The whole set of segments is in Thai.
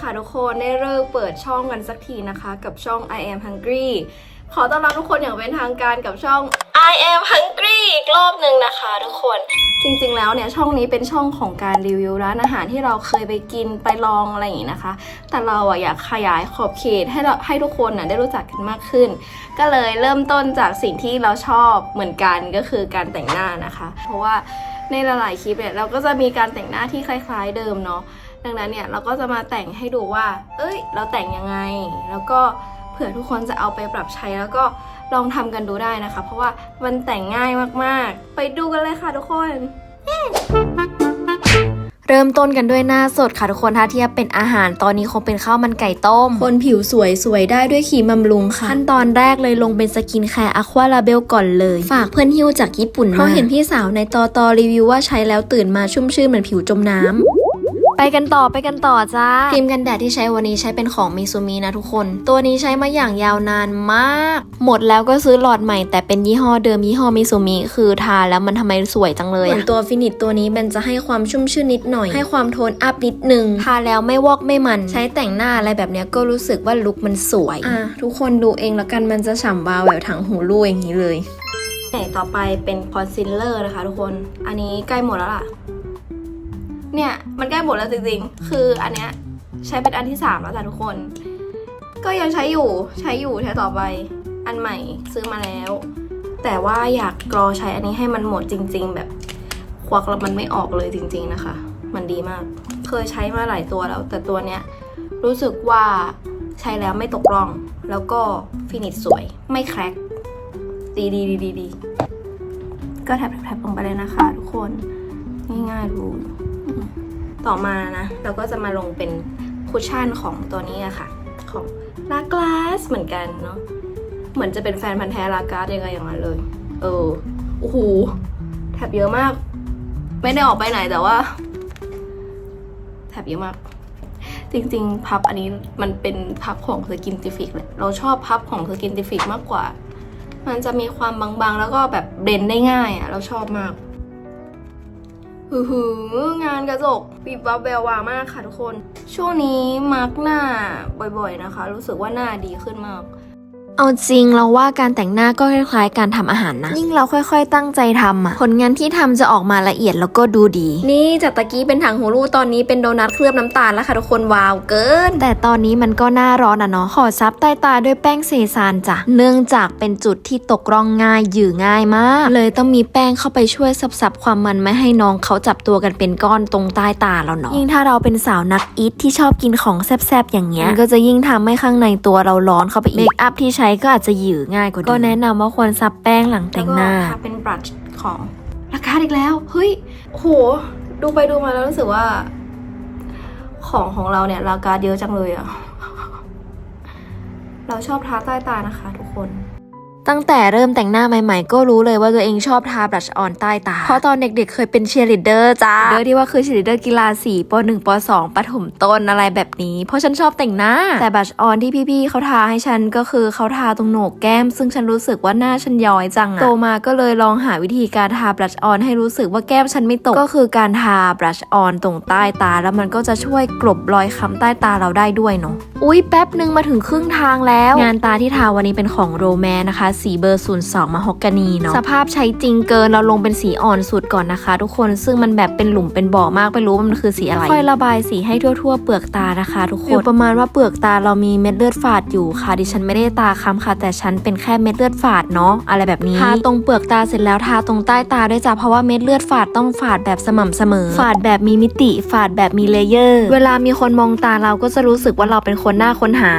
ค่ะทุกคนได้เลิกเปิดช่องกันสักทีนะคะ กับช่อง I am hungry ขอต้อนรับทุกคนอย่างเป็นทางการกับช่อง I am hungry อีกรอบหนึ่งนะคะทุกคน จริงๆแล้วเนี่ยช่องนี้เป็นช่องของการรีวิวร้านอาหารที่เราเคยไปกินไปลองอะไรอย่างนี้นะคะ แต่เราอะอยากขยายขอบเขตให้เราให้ทุกคนน่ะได้รู้จักกันมากขึ้น ก็เลยเริ่มต้นจากสิ่งที่เราชอบเหมือนกันก็คือการแต่งหน้านะคะ เพราะว่าในหลายๆคลิปเนี่ยเราก็จะมีการแต่งหน้าที่คล้าย ๆ เดิมเนาะ ดังนั้นเนี่ยเราก็จะมาแต่งให้ดูว่า เอ้ย เราแต่งยังไง แล้วก็เผื่อทุกคนจะเอาไปปรับใช้แล้วก็ลองทำกันดูได้นะคะ เพราะว่ามันแต่งง่ายมากๆ ไปดูกันเลยค่ะทุกคนเริ่มต้นกันด้วยหน้าสดค่ะทุกคนถ้าเทียบเป็นอาหารตอนนี้คงเป็นข้าวมันไก่ต้ม คนผิวสวยสวยได้ด้วยครีมบำรุงค่ะ ขั้นตอนแรกเลยลงเป็นสกินแคร์อะควาลาเบลก่อนเลย ฝากเพื่อนฮิ้วจากญี่ปุ่นมาเพราะเห็นพี่สาวในตอตอรีวิวว่าใช้แล้วตื่นมาชุ่มชื่นเหมือนผิวจมน้ำ ไปกันต่อไปกันต่อจ้าครีมกันแดดที่ใช้วันนี้ใช้เป็นของมิซูมินะทุกคน ตัวนี้ใช้มาอย่างยาวนานมาก หมดแล้วก็ซื้อหลอดใหม่แต่เป็นยี่ห้อเดิมยี่ห้อมิซูมิคือทาแล้วมันทำไมสวยจังเลยเหมือนตัวฟินิชตัวนี้มันจะให้ความชุ่มชื่นนิดหน่อย ให้ความโทนอัพนิดนึงทาแล้วไม่วอกไม่มัน ใช้แต่งหน้าอะไรแบบเนี้ยก็รู้สึกว่าลุคมันสวยอะทุกคนดูเองแล้วกันมันจะฉ่ำวาวแบบถังหูรูอย่างนี้เลยไหนต่อไปเป็นคอนซีลเลอร์นะคะทุกคน อันนี้ใกล้หมดแล้วล่ะ เนี่ยมันใกล้หมดแล้วจริงๆ คืออันเนี้ยใช้เป็นอันที่สามแล้วจ้ะทุกคน ก็ยังใช้อยู่ใช้อยู่ใช้ต่อไปอันใหม่ซื้อมาแล้ว แต่ว่าอยากรอใช้อันนี้ให้มันหมดจริง ๆ แบบควักแล้วมันไม่ออกเลยจริง ๆนะคะ มันดีมาก เคยใช้มาหลายตัวแล้ว แต่ตัวเนี้ยรู้สึกว่าใช้แล้วไม่ตกร่อง แล้วก็ฟินิชสวยไม่แครกดีดีดีดีดีก็แทบแทบลงไปเลยนะคะทุกคนง่ายๆดู ต่อมานะ เราก็จะมาลงเป็นคุชชั่นของตัวนี้อะค่ะ ของลากลาสเหมือนกันเนาะเหมือนจะเป็นแฟนพันธ์แท้ลากาสยังไงอย่างนั้นเลย เออโอ้โหแถบเยอะมาก ไม่ได้ออกไปไหนแต่ว่าแถบเยอะมากจริงๆ พับอันนี้มันเป็นพับของสกินติฟิกแหละเราชอบพับของสกินติฟิกมากกว่า มันจะมีความบางๆ แล้วก็แบบเบลนได้ง่ายอะ เราชอบมาก หือหืองานกระจกปีบวับแวววามากค่ะทุกคน ช่วงนี้มาร์กหน้าบ่อยๆนะคะ รู้สึกว่าหน้าดีขึ้นมาก เอาจริงเราว่าการแต่งหน้าก็คล้ายๆการทำอาหารนะ ยิ่งเราค่อยๆ ตั้งใจทำอะผลงานที่ทำจะออกมาละเอียดแล้วก็ดูดี นี่จากตะกี้เป็นถังหูรูตอนนี้เป็นโดนัทเคลือบน้ำตาลแล้วค่ะทุกคนว้าวเกิน แต่ตอนนี้มันก็หน้าร้อนอะเนาะขอซับใต้ตาด้วยแป้งเซซานจ้ะเนื่องจากเป็นจุดที่ตกร่องง่ายหยือง่ายมาก เลยต้องมีแป้งเข้าไปช่วยซับๆความมันไม่ให้น้องเขาจับตัวกันเป็นก้อนตรงใต้ตาเราเนาะยิ่งถ้าเราเป็นสาวนักอีทที่ชอบกินของแซ่บๆอย่างเงี้ยมันก็จะยิ่งทำให้ข้างในตัวเราร้อนเข้าไปอีกเมคอัพที่ใช้ก็อาจจะหยือง่ายกว่าเดิมก็แนะนำว่าควรซับแป้งหลังแต่งหน้าแล้วก็ทาเป็นบรัชของราคาอีกแล้ว เฮ้ยโห ดูไปดูมาแล้วรู้สึกว่า ของของเราเนี่ย ราคาเยอะจังเลยอะเราชอบทาใต้ตานะคะทุกคน ตั้งแต่เริ่มแต่งหน้าใหม่ๆ ก็รู้เลยว่าตัวเองชอบทาบลัชออนใต้ตา เพราะตอนเด็กๆ เคยเป็นเชียร์ลีดเดอร์จ้าเดอร์ที่ว่าคือเชียร์ลีดเดอร์กีฬาสีป .1 ป .2 ปฐมต้นอะไรแบบนี้ เพราะฉันชอบแต่งหน้า แต่บลัชออนที่พี่ๆเขาทาให้ฉันก็คือเขาทาตรงโหนกแก้ม ซึ่งฉันรู้สึกว่าหน้าฉันย้อยจังอะโตมาก็เลยลองหาวิธีการทาบลัชออนให้รู้สึกว่าแก้มฉันไม่ตก ก็คือการทาบลัชออนตรงใต้ตา แล้วมันก็จะช่วยกลบรอยค้ำใต้ตาเราได้ด้วยเนาะ อุ๊ยแป๊บหนึ่งมาถึงครึ่งทางแล้ว งานตาที่ทาวันนี้เป็นของโรแมนนะคะสีเบอร์ 02 มาฮอกกานีเนาะสภาพใช้จริงเกินเราลงเป็นสีอ่อนสุดก่อนนะคะ ทุกคนซึ่งมันแบบเป็นหลุมเป็นบ่อมากไม่รู้ว่ามันคือสีอะไรค่อยระบายสีให้ทั่ว ๆ เปลือกตานะคะ ทุกคนประมาณว่าเปลือกตาเรามีเม็ดเลือดฝาดอยู่ค่ะดิฉันไม่ได้ตาค้ำค่ะ แต่ฉันเป็นแค่เม็ดเลือดฝาดเนาะอะไรแบบนี้ทาตรงเปลือกตาเสร็จแล้วทาตรงใต้ตาด้วยจ้ะเพราะว่าเม็ดเลือดฝาดต้องฝาดแบบสม่ำเสมอ ฝาดแบบมีมิติ ฝาดแบบมีเลเยอร์ เวลามีคนมองตาเราก็จะรู้สึกว่าเราเป็นคนหน้าค้นหา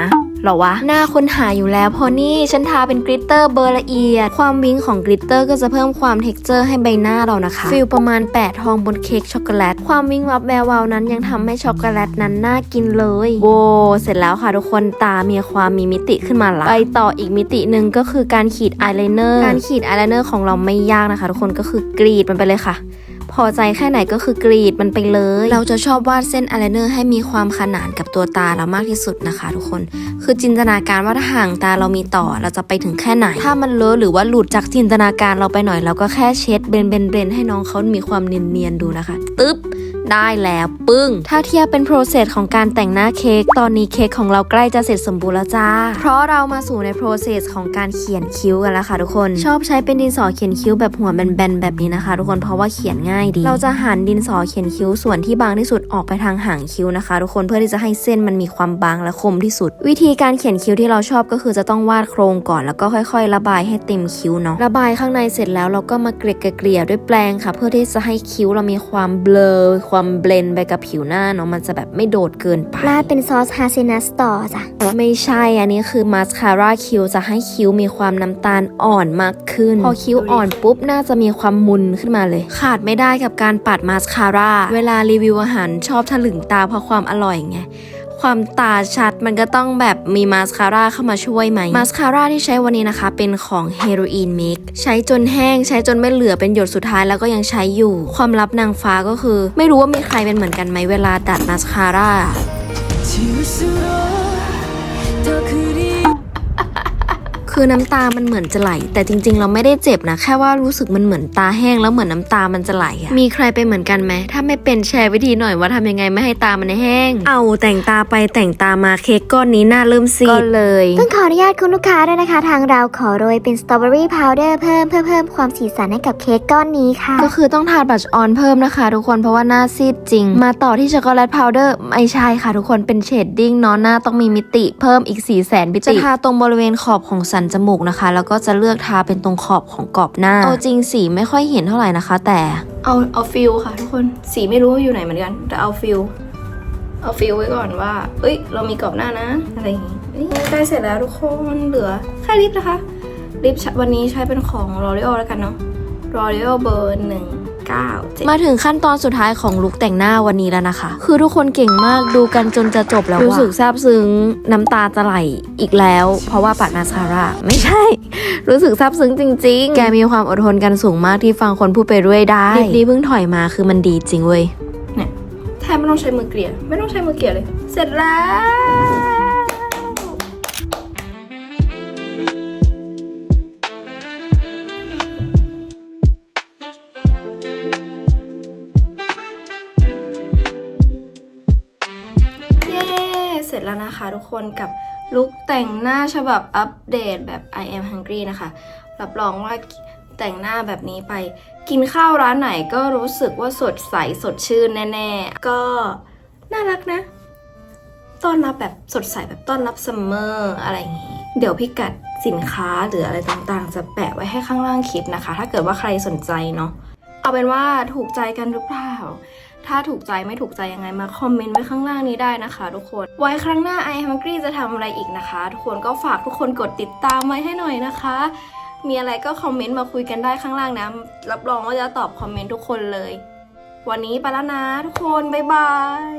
หรอวะ หน้าค้นหาอยู่แล้วพราะนี่ฉันทาเป็นกริตเตอร์เบอร์ละเอียด ความวิ้งของกริตเตอร์ก็จะเพิ่มความเท็กเจอร์ให้ใบหน้าเรานะคะฟิลประมาณ 8 ทองบนเค้กช็อกโกแลต ความวิ้งวับแวววาวนั้นยังทำให้ช็อกโกแลตนั้นน่ากินเลยโวเสร็จแล้วค่ะทุกคนตามีความมีมิติขึ้นมาละไปต่ออีกมิติหนึ่งก็คือการขีดอายไลเนอร์การขีดอายไลเนอร์ของเราไม่ยากนะคะ ทุกคนก็คือกรีดมันไปเลยค่ะ พอใจแค่ไหนก็คือกรีดมันไปเลย เราจะชอบวาดเส้นอายไลเนอร์ให้มีความขนานกับตัวตาเรามากที่สุดนะคะ ทุกคน คือจินตนาการว่าถ้าห่างตาเรามีต่อเราจะไปถึงแค่ไหน ถ้ามันเลอะหรือว่าหลุดจากจินตนาการเราไปหน่อยเราก็แค่เช็ดเบนเบนเบนให้น้องเขามีความเนียนๆดูนะคะตึ๊บ ได้แล้วปึ้ง ถ้าเทียบเป็นโปรเซสของการแต่งหน้าเค้กตอนนี้เค้กของเราใกล้จะเสร็จสมบูรณ์แล้วจ้า เพราะเรามาสู่ในโปรเซสของการเขียนคิ้วกันแล้วค่ะทุกคน ชอบใช้เป็นดินสอเขียนคิ้วแบบหัวแบนๆแบบนี้นะคะ ทุกคนเพราะว่าเขียนง่ายดี เราจะหันดินสอเขียนคิ้วส่วนที่บางที่สุดออกไปทางหางคิ้วนะคะ ทุกคนเพื่อที่จะให้เส้นมันมีความบางและคมที่สุด วิธีการเขียนคิ้วที่เราชอบก็คือจะต้องวาดโครงก่อนแล้วก็ค่อยๆ ระบายให้เต็มคิ้วเนาะระบายข้างในเสร็จแล้วเราก็มาเกลี่ยเกลี่ยๆด้วยแปรงค่ะ เพื่อที่จะให้คิ้วเรามีความเบลอความเบลนไปกับผิวหน้าเนาะมันจะแบบไม่โดดเกินไปราดเป็นซอสฮาเซนัสต่อจ้ะไม่ใช่อันนี้คือมาสคาร่าคิ้วจะให้คิ้วมีความน้ำตาลอ่อนมากขึ้น พอคิ้วอ่อนปุ๊บน่าจะมีความมุนขึ้นมาเลย ขาดไม่ได้กับการปัดมาสคาร่าเวลารีวิวอาหารชอบถลึงตาเพราะความอร่อยไง ความตาชัดมันก็ต้องแบบมีมาสคาร่าเข้ามาช่วยไหมมาสคาร่าที่ใช้วันนี้นะคะเป็นของเฮโรอีนมิกใช้จนแห้งใช้จนไม่เหลือเป็นหยดสุดท้ายแล้วก็ยังใช้อยู่ ความลับนางฟ้าก็คือ ไม่รู้ว่ามีใครเป็นเหมือนกันไหมเวลาดัดมาสคาร่า คือน้ำตามันเหมือนจะไหล แต่จริง ๆ เราไม่ได้เจ็บนะ แค่ว่ารู้สึกมันเหมือนตาแห้งแล้วเหมือนน้ำตามันจะไหลอะมีใครเป็นเหมือนกันไหม ถ้าไม่เป็นแชร์วิธีหน่อยว่าทำยังไงไม่ให้ตามันแห้ง เอาแต่งตาไปแต่งตามาเค้กก้อนนี้หน้าเริ่มซีดก็เลยต้องขออนุญาตคุณลูกค้าด้วยนะคะ ทางเราขอโรยเป็นสตรอเบอรี่พาวเดอร์เพิ่มเพื่อเพิ่มความสีสันให้กับเค้กก้อนนี้ค่ะ ก็คือต้องทาบัชออนเพิ่มนะคะ ทุกคนเพราะว่าหน้าซีดจริง มาต่อที่ช็อกโกแลตพาวเดอร์ไม่ใช่ค่ะ ทุกคนเป็นเชดดิ้งเนาะหน้าต้องมีมิติเพิ่มอีก4ี่แสนมิติจะทาตรงบริเวณขอบของสันจมูกนะคะ แล้วก็จะเลือกทาเป็นตรงขอบของกรอบหน้าเอาจริงสีไม่ค่อยเห็นเท่าไหร่นะคะ แต่เอาเอาฟิลค่ะทุกคนสีไม่รู้ว่าอยู่ไหนเหมือนกัน แต่เอาฟิลเอาฟิลไว้ก่อนว่า เอ้ย เรามีกรอบหน้านะ อะไรอย่างงี้นี่ใกล้เสร็จแล้วทุกคนเหลือแค่ลิปนะคะลิปวันนี้ใช้เป็นของ L'Oreal แล้วกันเนาะ L'Oreal เบอร์หนึ่ง เก้าเจ็ดมาถึงขั้นตอนสุดท้ายของลุคแต่งหน้าวันนี้แล้วนะคะ คือทุกคนเก่งมากดูกันจนจะจบแล้วรู้สึกซาบซึ้งน้ำตาจะไหลอีกแล้ว เพราะว่าปัดมาสคาร่าไม่ใช่ รู้สึกซาบซึ้งจริง ๆ แกมีความอดทนกันสูงมากที่ฟังคนพูดไปด้วยได้ลิปนี้เพิ่งถอยมาคือมันดีจริงเว้ยแทบไม่ต้องใช้มือเกลี่ยไม่ต้องใช้มือเกลี่ยเลย เสร็จแล้ว ร็จแล้วนะคะทุกคนกับลุคแต่งหน้าฉบับอัปเดตแบบ I am hungry นะคะ รับรองว่าแต่งหน้าแบบนี้ไป กินข้าวร้านไหนก็รู้สึกว่าสดใสสดชื่นแน่ๆ ก็น่ารักนะ ต้อนรับแบบสดใสแบบต้อนรับซัมเมอร์อะไรอย่างนี้ เดี๋ยวพิกัดสินค้าหรืออะไรต่างๆ จะแปะไว้ให้ข้างล่างคลิปนะคะ ถ้าเกิดว่าใครสนใจเนาะเอาเป็นว่าถูกใจกันหรือเปล่า ถ้าถูกใจไม่ถูกใจยังไงมาคอมเมนต์ไว้ข้างล่างนี้ได้นะคะทุกคน ไว้ครั้งหน้าไอทอมกรีจะทำอะไรอีกนะคะ ทุกคนก็ฝากทุกคนกดติดตามไว้ให้หน่อยนะคะ มีอะไรก็คอมเมนต์มาคุยกันได้ข้างล่างนะ รับรองว่าจะตอบคอมเมนต์ทุกคนเลย วันนี้ไปแล้วนะทุกคน บ๊ายบาย